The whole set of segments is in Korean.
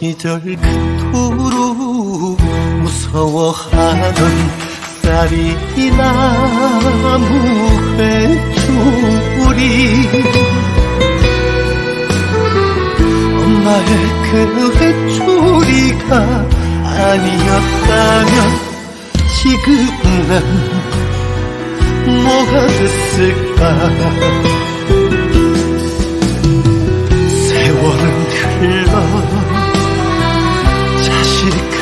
시절 그토록 무서워하던 쌀이 나무 회초리. 엄마의 그 회초리가 아니었다면 지금 난 뭐가 됐을까? 세월은 흘러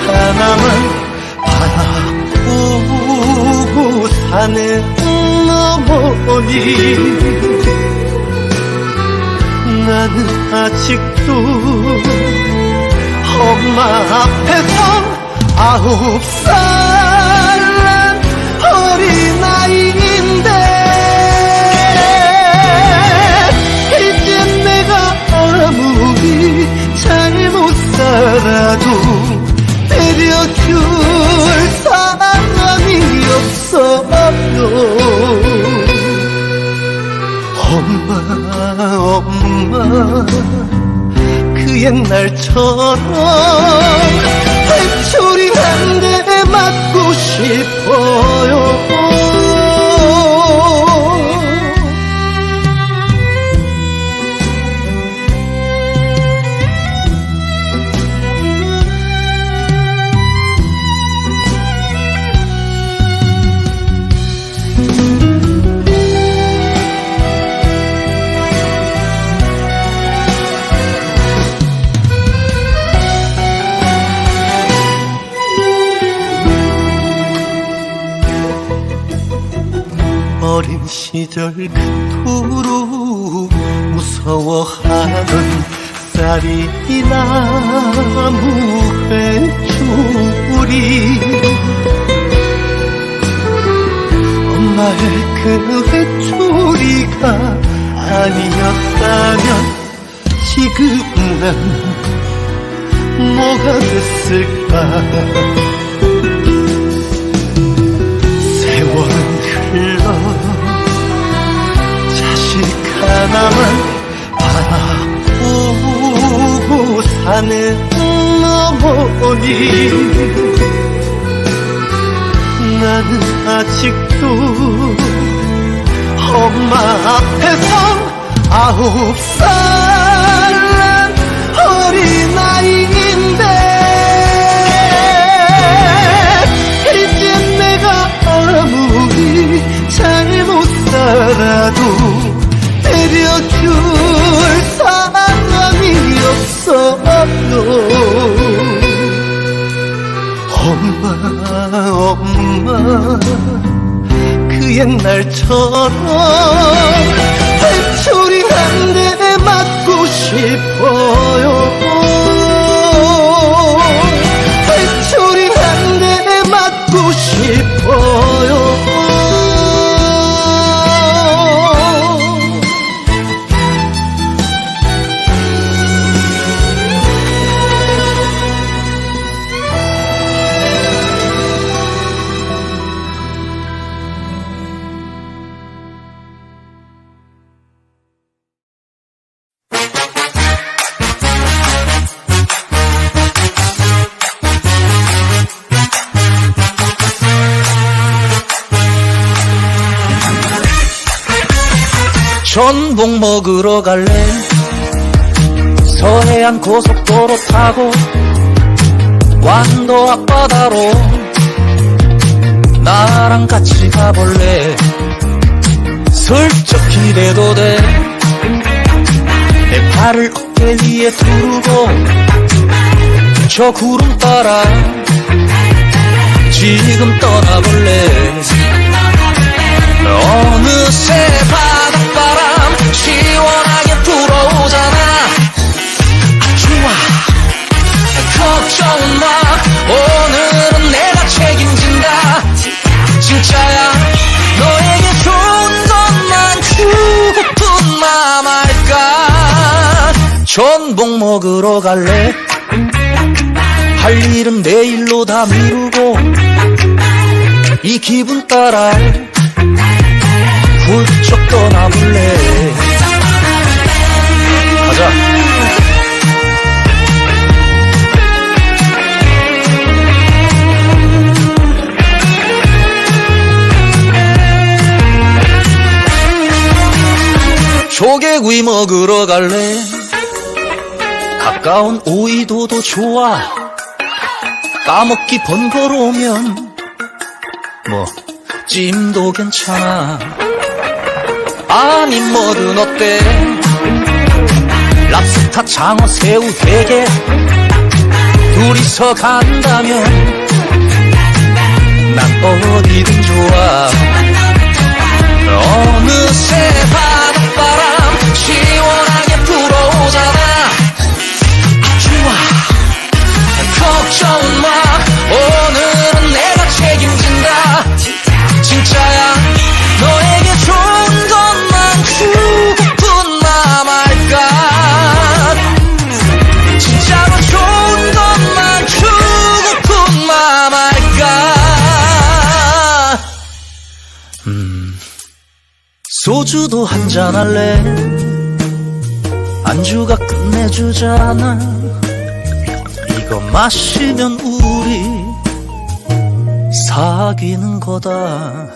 하나만 바라보고 사는 어머니. 나는 아직도 엄마 앞에서 아홉 살난 어린아이인데 이제 내가 아무리 잘 못 살아도 그 옛날처럼 회초리 한 대 맞고 싶어요 절 그토록 무서워하던 쌀이 나무 회초리. 엄마의 그 회초리가 아니었다면 지금 난 뭐가 됐을까 하나만 바라보고 사는 어머니 나는 아직도 엄마 앞에서 아홉 살난 어린아이인데 이제 내가 아무리 잘못 살아도 때려줄 사람이 없어요 엄마 엄마 그 옛날처럼 회초리 한 대 맞고 싶어요 전복 먹으러 갈래? 서해안 고속도로 타고 완도 앞바다로 나랑 같이 가볼래? 슬쩍 기대도 돼. 내 발을 어깨 위에 두르고 저 구름 따라 지금 떠나볼래 먹으러 갈래? 할 일은 내일로 다 미루고 이 기분 따라 훌쩍 떠나볼래? 가자. 조개구이 먹으러 갈래? 가까운 오이도도 좋아. 까먹기 번거로우면 뭐 찜도 괜찮아. 아니 뭐든 어때? 랍스타 장어 새우 대게. 둘이서 간다면 난 어디든 좋아. 어느새 바닷바람 시원하게 불어오잖아 소주도 한잔 할래? 안주가 끝내주잖아. 이거 마시면 우리 사귀는 거다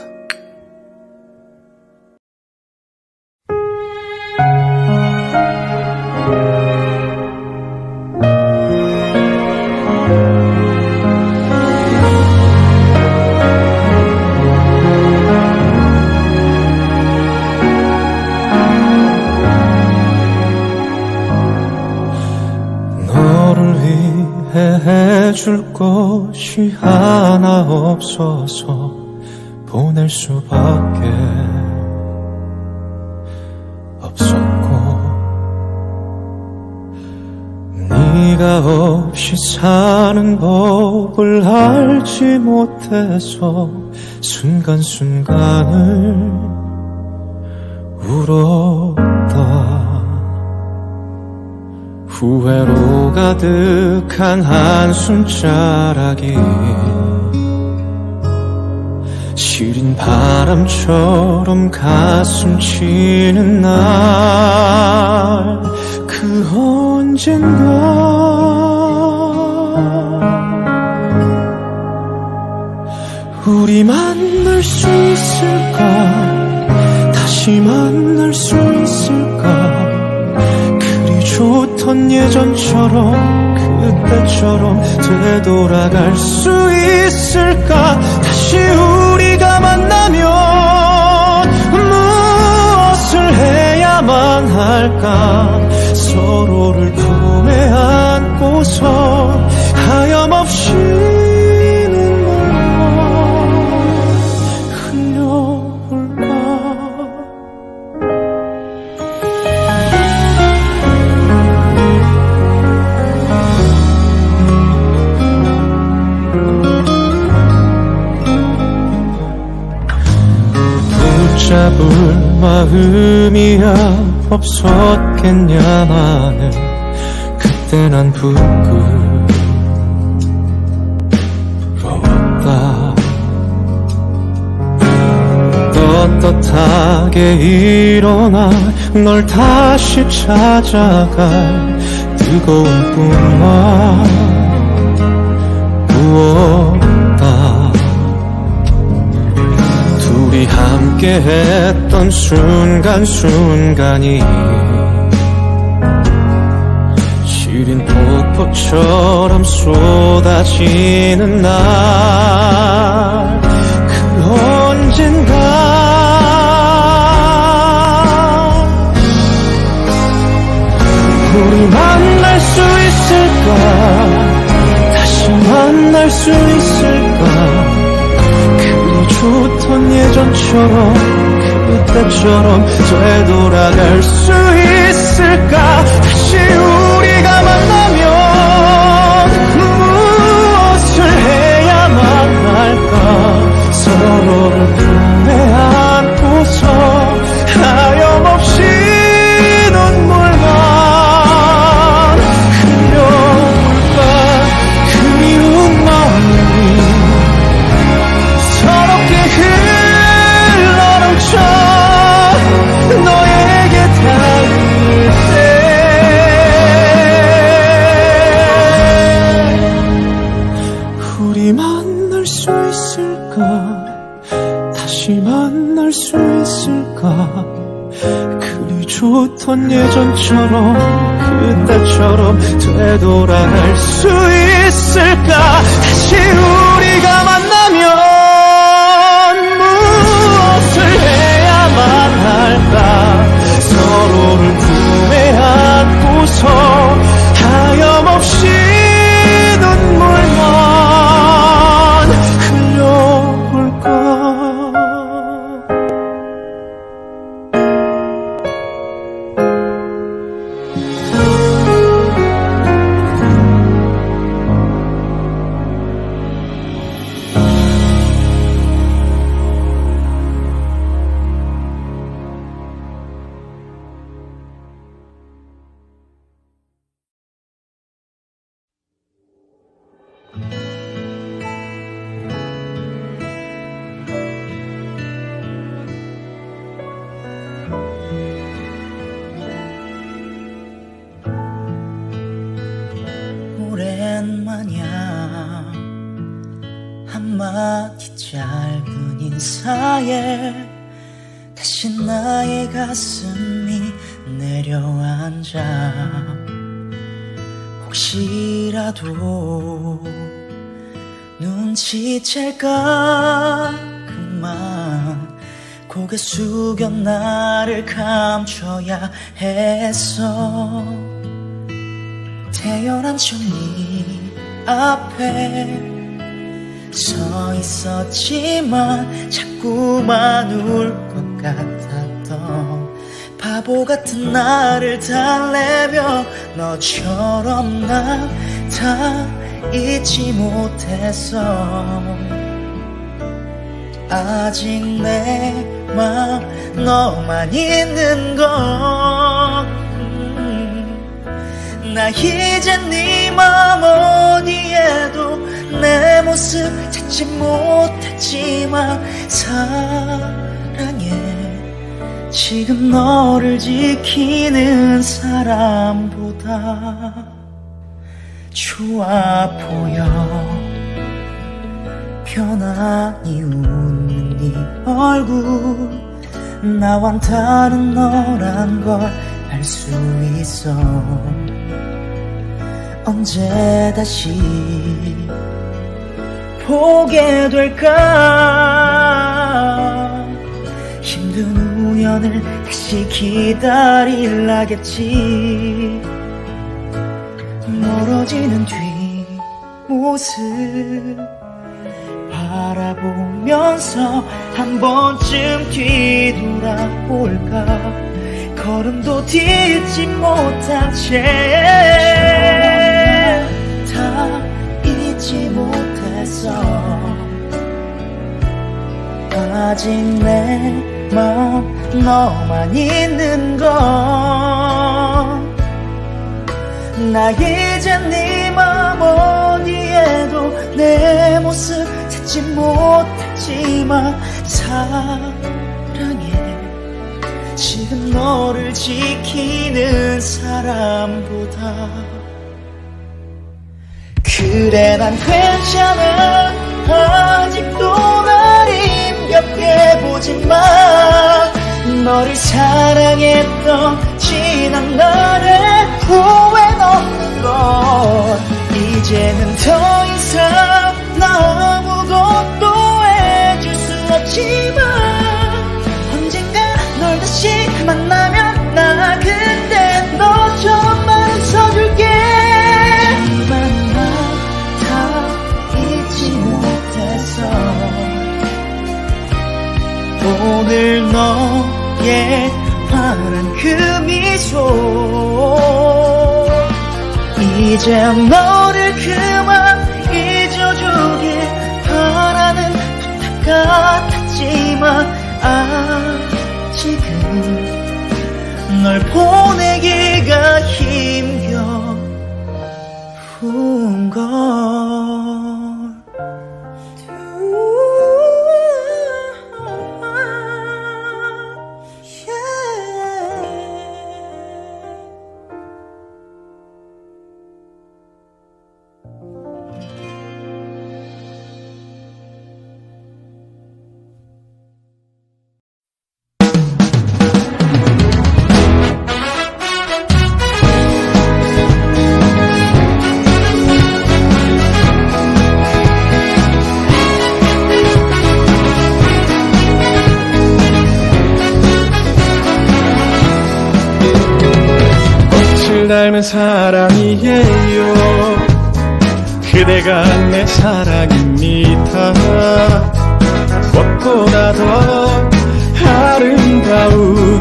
것이 하나 없어서 보낼 수밖에 없었고 네가 없이 사는 법을 알지 못해서 순간순간을 울었 후회로 가득한 한숨자락이 시린 바람처럼 가슴 치는 날 그 언젠가. 우리 만날 수 있을까? 다시 만날 수 있을까 좋던 예전처럼 그때처럼 되돌아갈 수 있을까? 다시 우리가 만나면 무엇을 해야만 할까? 서로를 품에 안고서 하염없이 붙잡을 마음이야 없었겠냐마는 그때 난 부끄러웠다. 떳떳하게 일어나 널 다시 찾아갈 뜨거운 꿈만. 꾸었 둘이 함께 했던 순간순간이 시린 폭포처럼 쏟아지는 날 그 언젠가 우리 만날 수 있을까? 다시 만날 수 있을까 좋던 예전처럼 그때처럼 되돌아갈 수 있을까? 다시 우리가 만나면 무엇을 해야만 할까? 서로를 수 있을까? 그리 좋던 예전처럼 그때처럼 되돌아갈 수 있을까? 다시 우리가 만나면 무엇을 해야만 할까? 서로를 가슴이 내려앉아 혹시라도 눈치챌까? 그만 고개 숙여 나를 감춰야 했어 태어난 처네 앞에 서 있었지만 자꾸만 울 것 같았던 바보 같은 나를 달래며 너처럼 난다 잊지 못했어 아직 내 맘 너만 있는 건 음, 나 이제 네맘 어디에도 내 모습 찾지 못했지만 사랑해 지금 너를 지키는 사람보다 좋아 보여 편안히 웃는 네 얼굴. 나와 다른 너란 걸 알 수 있어. 언제 다시 보게 될까 우연을 다시 기다릴라겠지. 멀어지는 뒷모습 바라보면서 한 번쯤 뒤돌아볼까? 걸음도 딛지 못한 채 다 잊지 못했어 아직 내맘 너만 있는 건 나 이제 네 맘 어디에도 내 모습 찾지 못했지만 사랑해. 지금 너를 지키는 사람보다 그래 난 괜찮아. 아직도 날 힘겹게 보지마 너를 사랑했던 지난 날의 후회는 없는 건 이제는 더 이상 나 아무것도 해줄 수 없지만 이제 너를 그만 잊어주길 바라는 부탁 같았지만 아직은 널 보내기 사랑이에요. 그대가 내 사랑입니다. 꽃보다 더 아름다운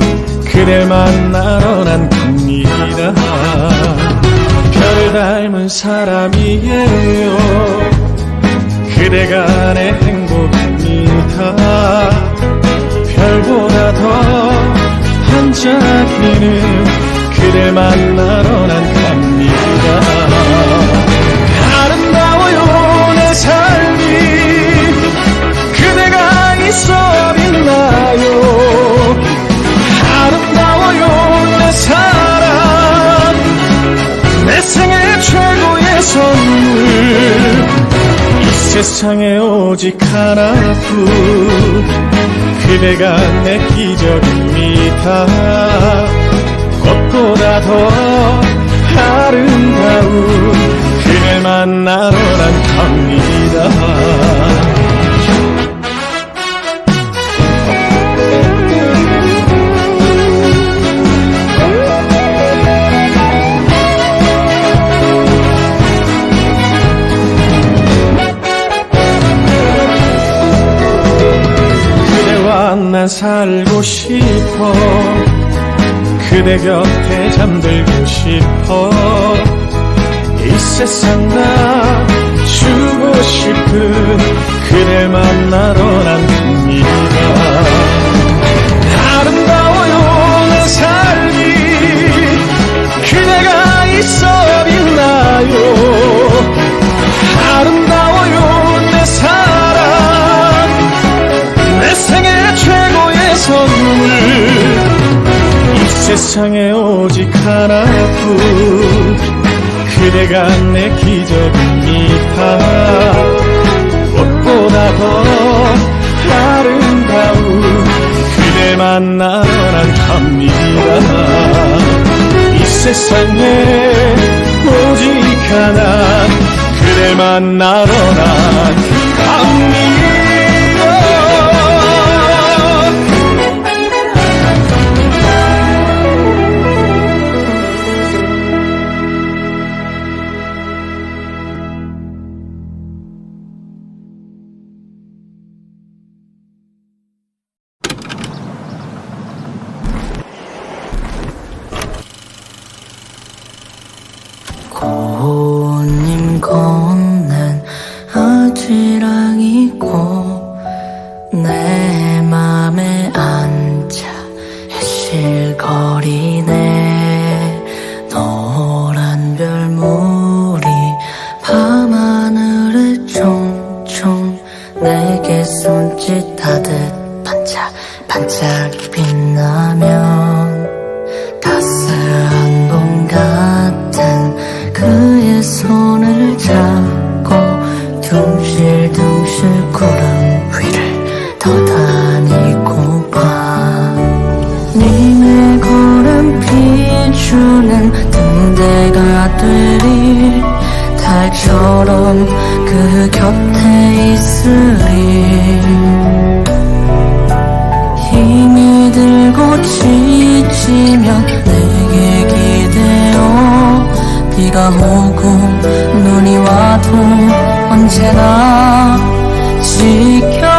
그댈 만나러 난 갑니다 별 닮은 사람이에요. 그대가 내 행복입니다. 별보다 더 반짝이는 그댈 만나러 난 갑니다. 아름다워요 내 삶이. 그대가 있어 빛나요. 아름다워요 내 사랑. 내 생애 최고의 선물. 이 세상에 오직 하나뿐. 그대가 내 기적입니다 꽃보다 더 아름다운 그댈 만나러 난 갑니다. 그대와 난 살고 싶어 그대 곁에 잠들고 싶어. 이 세상 나 주고 싶은 그대 만나러 세상에 오직 하나뿐 그대가 내 기적입니다 꽃보다 더 아름다운 그대 만나러 난 갑니다 이 세상에 오직 하나 그대 만나러 난 갑니다 비가 오고 눈이 와도 언제나 지켜